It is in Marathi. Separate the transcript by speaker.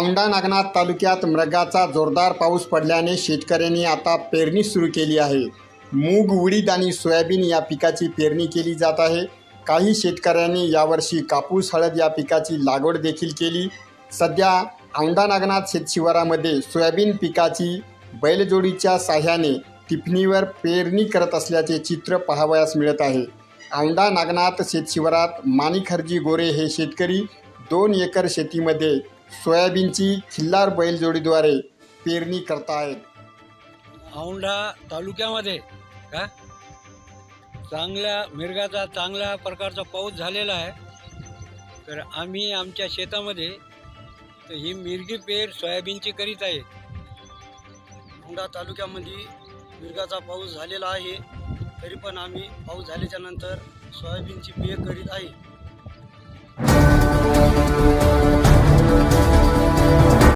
Speaker 1: औंढा नागनाथ तालुक्यात मृगाचा जोरदार पाऊस पडल्याने शेतकऱ्यांनी आता पेरणी सुरू केली आहे. मूग उडीद आणि सोयाबीन या पिकाची पेरणी केली जात आहे. काही शेतकऱ्यांनी यावर्षी कापूस हळद या पिकाची लागवड देखील केली. सध्या औंढा नागनाथ शेतशिवारामध्ये सोयाबीन पिकाची बैलजोडीच्या साह्याने टिपणीवर पेरणी करत असल्याचे चित्र पाहावयास मिळत आहे. औंढा नागनाथ शेतशिवारात माणिक गोरे हे शेतकरी दोन एकर शेतीमध्ये सोयाबीनची खिल्लार बैलजोडीद्वारे पेरणी करतायत.
Speaker 2: औंढा तालुक्यामध्ये का? चांगल्या मिरगाचा चांगल्या प्रकारचा पाऊस झालेला आहे. तर आम्ही आमच्या शेतामध्ये तर ही मिरगी पेर सोयाबीनची करीत आहे.
Speaker 3: औंढा तालुक्यामध्ये मिरगाचा पाऊस झालेला आहे. तरी पण आम्ही पाऊस झाल्याच्यानंतर सोयाबीनची पेर करीत आहे.